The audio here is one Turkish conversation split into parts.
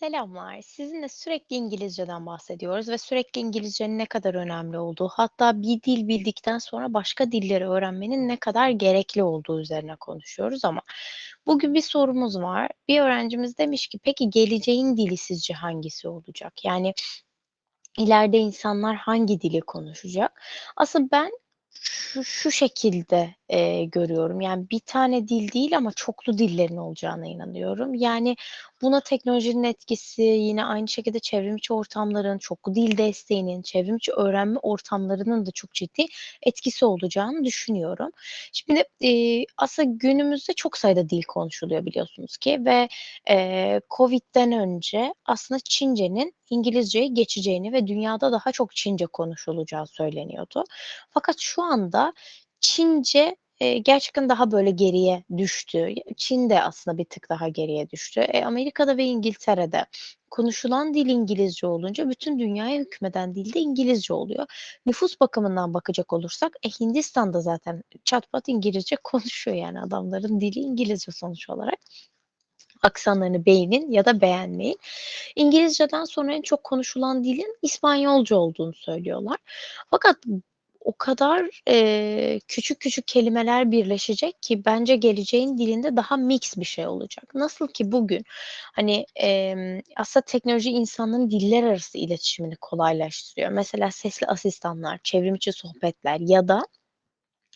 Selamlar. Sizinle sürekli İngilizceden bahsediyoruz ve sürekli İngilizcenin ne kadar önemli olduğu, hatta bir dil bildikten sonra başka dilleri öğrenmenin ne kadar gerekli olduğu üzerine konuşuyoruz ama bugün bir sorumuz var. Bir öğrencimiz demiş ki, "Peki geleceğin dili sizce hangisi olacak?" Yani ileride insanlar hangi dili konuşacak? Aslında ben şu şu şekilde, eee, görüyorum. Yani bir tane dil değil ama çoklu dillerin olacağına inanıyorum. Yani buna teknolojinin etkisi, yine aynı şekilde çevrim içi ortamların, çoklu dil desteğinin, çevrim içi öğrenme ortamlarının da çok ciddi etkisi olacağını düşünüyorum. Şimdi, eee, aslında günümüzde çok sayıda dil konuşuluyor biliyorsunuz ki ve, eee, COVID'den önce aslında Çince'nin İngilizceye geçeceğini ve dünyada daha çok Çince konuşulacağı söyleniyordu. Fakat şu anda Çince, eee, gerçekten daha böyle geriye düştü. Çin de aslında bir tık daha geriye düştü. E, Amerika'da ve İngiltere'de konuşulan dil İngilizce olunca bütün dünyaya hükmeden dil de İngilizce oluyor. Nüfus bakımından bakacak olursak, e, Hindistan'da zaten çat pat İngilizce konuşuyor yani adamların dili İngilizce sonuç olarak. Aksanlarını beğenin ya da beğenmeyin. İngilizceden sonra en çok konuşulan dilin İspanyolca olduğunu söylüyorlar. Fakat o kadar, eee, küçük küçük kelimeler birleşecek ki bence geleceğin dilinde daha mix bir şey olacak. Nasıl ki bugün, hani, emm, aslında teknoloji insanların diller arası iletişimini kolaylaştırıyor. Mesela sesli asistanlar, çevrim içi sohbetler ya da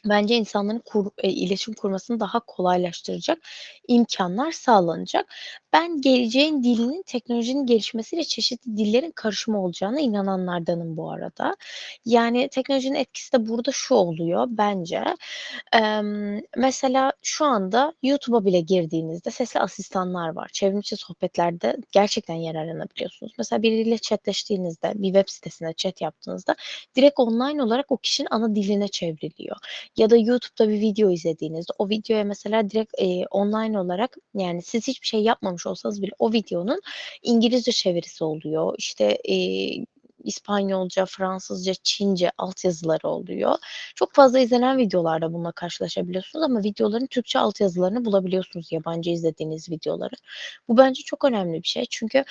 Bence insanların kur eee, iletişim kurmasını daha kolaylaştıracak imkânlar sağlanacak. Ben geleceğin dilinin teknolojinin gelişmesiyle çeşitli dillerin karışımı olacağına inananlardanım bu arada. Yani teknolojinin etkisi de burada şu oluyor bence. Emm, mesela şu anda YouTube'a bile girdiğinizde sesli asistanlar var. Çevrim içi sohbetlerde gerçekten yararlanabiliyorsunuz. Mesela biriyle chatleştiğinizde, bir web sitesinde chat yaptığınızda direkt online olarak o kişinin ana diline çevriliyor. Ya da YouTube'da bir video izlediğinizde o videoya mesela direkt, eee, online olarak yani siz hiçbir şey yapmamış olsanız bile o videonun İngilizce çevirisi oluyor. İşte, eee, İspanyolca, Fransızca, Çince altyazıları oluyor. Çok fazla izlenen videolarda bununla karşılaşabiliyorsunuz ama videoların Türkçe altyazılarını bulabiliyorsunuz, yabancı izlediğiniz videoları. Bu bence çok önemli bir şey. Çünkü,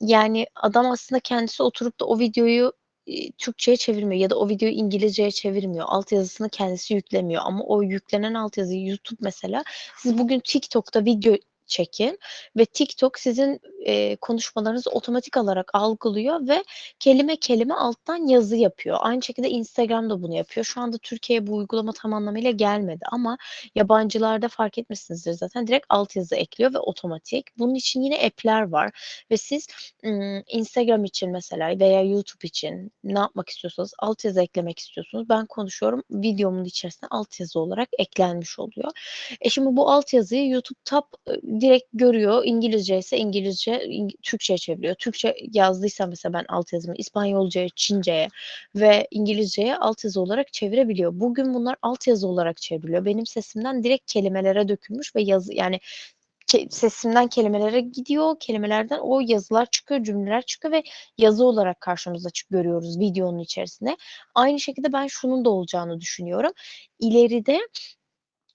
yani adam aslında kendisi oturup da o videoyu Türkçeye çevirmiyor ya da o videoyu İngilizceye çevirmiyor. Altyazısını kendisi yüklemiyor ama o yüklenen altyazıyı YouTube mesela siz bugün TikTok'ta video çekin ve TikTok sizin, eee, konuşmalarınızı otomatik olarak algılıyor ve kelime kelime alttan yazı yapıyor. Aynı şekilde Instagram da bunu yapıyor. Şu anda Türkiye'ye bu uygulama tam anlamıyla gelmedi ama yabancılarda fark etmişsinizdir zaten direkt altyazı ekliyor ve otomatik. Bunun için yine app'ler var ve siz, ımm, Instagram için mesela veya YouTube için ne yapmak istiyorsanız, altyazı eklemek istiyorsunuz. Ben konuşuyorum, videomun içerisine altyazı olarak eklenmiş oluyor. E, şimdi bu altyazıyı YouTube Tap, ııı, direkt görüyor. İngilizce ise İngilizce, İng Türkçeye çeviriyor. Türkçe yazdıysam mesela ben altyazımı İspanyolcaya, Çince'ye ve İngilizceye altyazı olarak çevirebiliyor. Bugün bunlar altyazı olarak çevriliyor. Benim sesimden direkt kelimelere dökülmüş ve yazı yani sesimden kelimelere gidiyor, kelimelerden o yazılar çıkıyor, cümleler çıkıyor ve yazı olarak karşımıza çık görüyoruz videonun içerisinde. Aynı şekilde ben şunun da olacağını düşünüyorum. İleride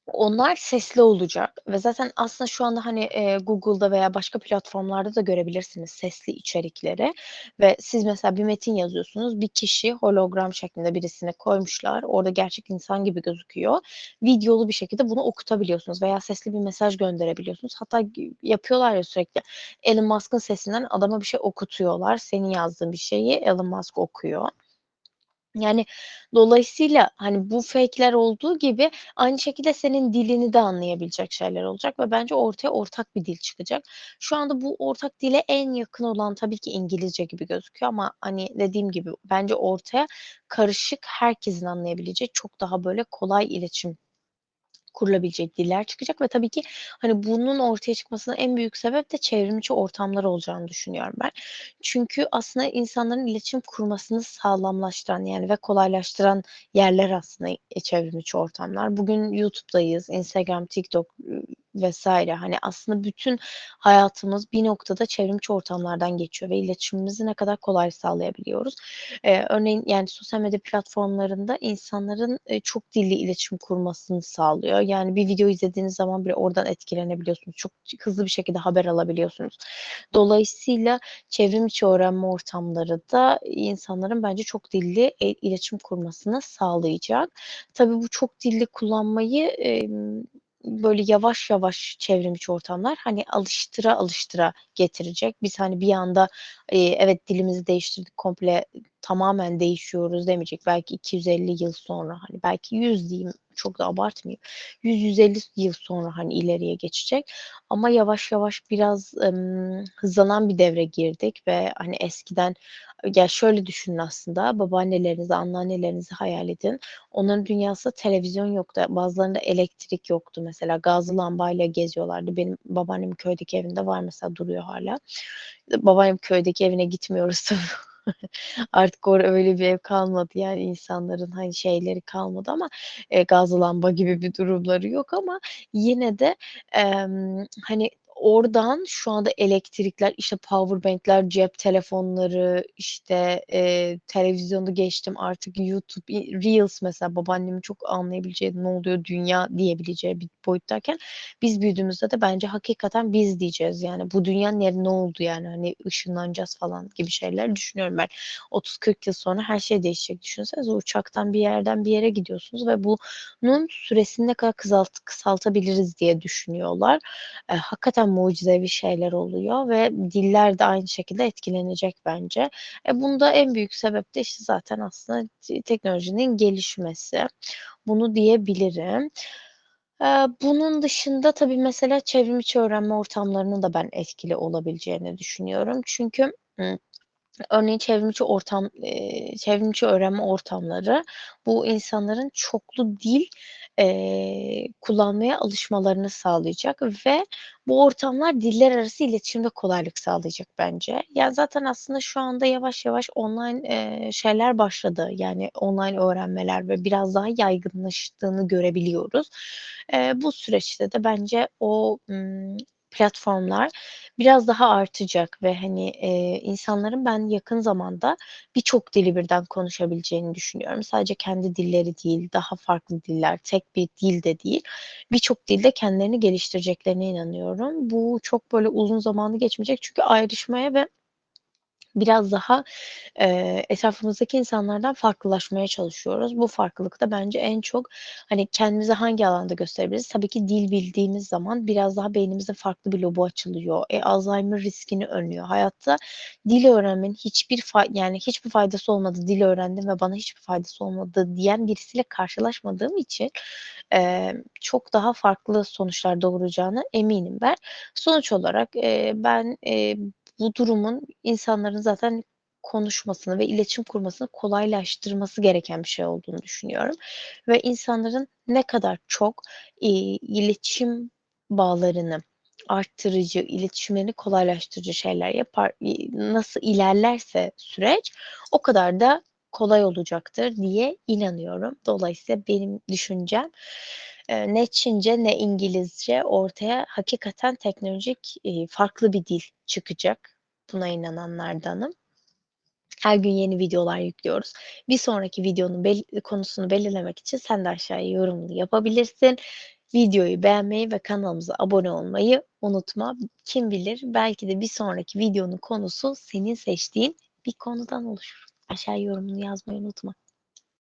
onlar sesli olacak ve zaten aslında şu anda, hani, eee, Google'da veya başka platformlarda da görebilirsiniz sesli içerikleri ve siz mesela bir metin yazıyorsunuz, bir kişi hologram şeklinde birisini koymuşlar, orada gerçek insan gibi gözüküyor. Videolu bir şekilde bunu okutabiliyorsunuz veya sesli bir mesaj gönderebiliyorsunuz. Hatta yapıyorlar ya sürekli, Elon Musk'ın sesinden adama bir şey okutuyorlar. Senin yazdığın bir şeyi Elon Musk okuyor. Yani, dolayısıyla, hani, bu fake'ler olduğu gibi aynı şekilde senin dilini de anlayabilecek şeyler olacak ve bence ortaya ortak bir dil çıkacak. Şu anda bu ortak dile en yakın olan tabii ki İngilizce gibi gözüküyor ama, hani, dediğim gibi bence ortaya karışık, herkesin anlayabileceği çok daha böyle kolay iletişim kurulabilecek diller çıkacak ve tabii ki, hani, bunun ortaya çıkmasına en büyük sebep de çevrimiçi ortamlar olacağını düşünüyorum ben. Çünkü aslında insanların iletişim kurmasını sağlamlaştıran, yani, ve kolaylaştıran yerler aslında, eee, çevrimiçi ortamlar. Bugün YouTube'dayız, Instagram, TikTok, vs. Hani, aslında bütün hayatımız bir noktada çevrimiçi ortamlardan geçiyor ve iletişimimizi ne kadar kolay sağlayabiliyoruz. Eee, örneğin, yani, sosyal medya platformlarında insanların, eee, çok dilli iletişim kurmasını sağlıyor. Yani, bir video izlediğiniz zaman bile oradan etkilenebiliyorsunuz. Çok hızlı bir şekilde haber alabiliyorsunuz. Dolayısıyla çevrimiçi öğrenme ortamları da insanların bence çok dilli, eee, iletişim kurmasını sağlayacak. Tabii bu çok dilli kullanmayı, emm, böyle yavaş yavaş çevrimiçi ortamlar, hani, alıştıra alıştıra getirecek. Biz, hani, bir anda, eee, evet dilimizi değiştirdik, komple tamamen değişiyoruz demeyecek. Belki 250 yıl sonra, hani, belki 100 diyeyim, çok da abartmayayım. 100-150 s yıl sonra, hani, ileriye geçecek ama yavaş yavaş biraz, ımm, hızlanan bir devre girdik ve, hani, eskiden ya, şöyle düşünün aslında, babaannelerinizi, anneannelerinizi hayal edin. Onların dünyasında televizyon yoktu. Bazılarında elektrik yoktu mesela. Gazlı lambayla geziyorlardı. Benim babaannemin köydeki evinde var mesela, duruyor hâlâ. Babaannemin köydeki evine gitmiyoruz tabii. Artık orada öyle bir ev kalmadı, yani, insanların, hani, şeyleri kalmadı ama, eee, gazlı lamba gibi bir durumları yok ama yine de, emm, hani, oradan şu anda elektrikler, işte, powerbank'ler, cep telefonları, işte, eee, televizyonu geçtim, artık YouTube, reels mesela babaannemin çok anlayabileceği, "Ne oluyor dünya?" diyebileceği bir boyuttayken biz büyüdüğümüzde de bence hakikaten "biz" diyeceğiz. Yani, bu dünya ne ne oldu yani, hani, ışınlanacağız falan gibi şeyler düşünüyorum ben. 30-40 yıl sonra her şey değişecek. Düşünsenize uçaktan bir yerden bir yere gidiyorsunuz ve bunun süresini ne kadar kızalt kısaltabiliriz diye düşünüyorlar. Eee, hakikaten mucizevi şeyler oluyor ve diller de aynı şekilde etkilenecek bence. E, bunda en büyük sebep de, işte, zaten aslında teknolojinin gelişmesi. Bunu diyebilirim. Eee, bunun dışında tabii mesela çevrimiçi öğrenme ortamlarının da ben etkili olabileceğini düşünüyorum. Çünkü, örneğin çevrimiçi ortam, eee, çevrimiçi öğrenme ortamları bu insanların çoklu dil, eee, kullanmaya alışmalarını sağlayacak ve bu ortamlar diller arası iletişimde kolaylık sağlayacak bence. Ya, zaten aslında şu anda yavaş yavaş online, eee, şeyler başladı. Yani, online öğrenmeler ve biraz daha yaygınlaştığını görebiliyoruz. Eee, bu süreçte de bence o, ımm, platformlar biraz daha artacak ve, hani, eee, insanların ben yakın zamanda birçok dili birden konuşabileceğini düşünüyorum. Sadece kendi dilleri değil, daha farklı diller, tek bir dil de değil, birçok dilde kendilerini geliştireceklerine inanıyorum. Bu çok böyle uzun zamanı geçmeyecek çünkü ayrışmaya ve biraz daha, eee, etrafımızdaki insanlardan farklılaşmaya çalışıyoruz. Bu farklılık da bence en çok, hani, kendimizi hangi alanda gösterebiliriz? Tabii ki dil bildiğimiz zaman biraz daha beynimizde farklı bir lobu açılıyor. E, Alzheimer riskini önlüyor. Hayatta dil öğrenmenin hiçbir fay yani, hiçbir faydası olmadı, dil öğrendim ve bana hiçbir faydası olmadı diyen birisiyle karşılaşmadığım için, eee, çok daha farklı sonuçlar doğuracağına eminim ben. Sonuç olarak, eee, ben, eee, bu durumun insanların zaten konuşmasını ve iletişim kurmasını kolaylaştırması gereken bir şey olduğunu düşünüyorum ve insanların ne kadar çok, iii, iletişim bağlarını arttırıcı, iletişimlerini kolaylaştırıcı şeyler yapar, iii, nasıl ilerlerse süreç o kadar da kolay olacaktır diye inanıyorum. Dolayısıyla benim düşüncem, eee, ne Çince ne İngilizce ortaya hakikaten teknolojik, iii, farklı bir dil çıkacak. Buna inananlardanım. Her gün yeni videolar yüklüyoruz. Bir sonraki videonun bel konusunu belirlemek için sen de aşağıya yorumunu yapabilirsin. Videoyu beğenmeyi ve kanalımıza abone olmayı unutma. Kim bilir belki de bir sonraki videonun konusu senin seçtiğin bir konudan oluşur. Aşağıya yorumunu yazmayı unutma.